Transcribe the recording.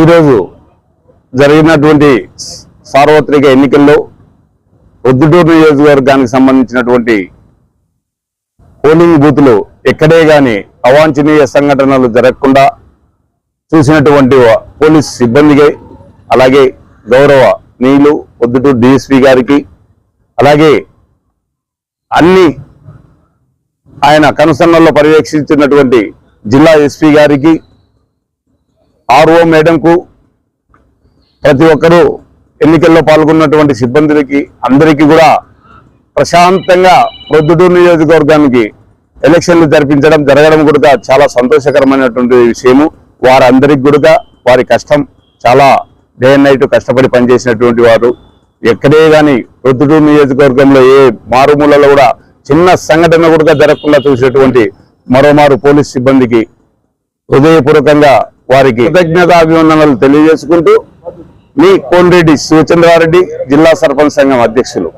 ఈరోజు జరిగినటువంటి సార్వత్రిక ఎన్నికల్లో ప్రొద్దుటూరు నియోజకవర్గానికి సంబంధించినటువంటి పోలింగ్ బూత్లు ఎక్కడే గాని అవాంఛనీయ సంఘటనలు జరగకుండా చూసినటువంటి పోలీస్ సిబ్బందికి అలాగే గౌరవ నీలు పొద్దుటూరు డిఎస్పి గారికి అలాగే అన్ని ఆయన కనుసన్నల్లో పర్యవేక్షించినటువంటి జిల్లా ఎస్పీ గారికి ఆర్ఓ మేడంకు ప్రతి ఒక్కరూ ఎన్నికల్లో పాల్గొన్నటువంటి సిబ్బందులకి అందరికీ కూడా ప్రశాంతంగా ప్రొద్దుటూరు నియోజకవర్గానికి ఎలక్షన్లు జరిపించడం జరగడం కూడా చాలా సంతోషకరమైనటువంటి విషయము. వారందరికి కూడా వారి కష్టం చాలా డే అండ్ నైట్ కష్టపడి పనిచేసినటువంటి వారు. ఎక్కడే కానీ ప్రొద్దుటూరు నియోజకవర్గంలో ఏ మారుమూలలో కూడా చిన్న సంఘటన కూడా జరగకుండా చూసినటువంటి మరోమారు పోలీస్ సిబ్బందికి హృదయపూర్వకంగా వారికి కృతజ్ఞత అభివందనలు తెలియజేసుకుంటూ మీ కోన్రెడ్డి శివచంద్రారెడ్డి జిల్లా సర్పంచ్ సంఘం అధ్యక్షులు.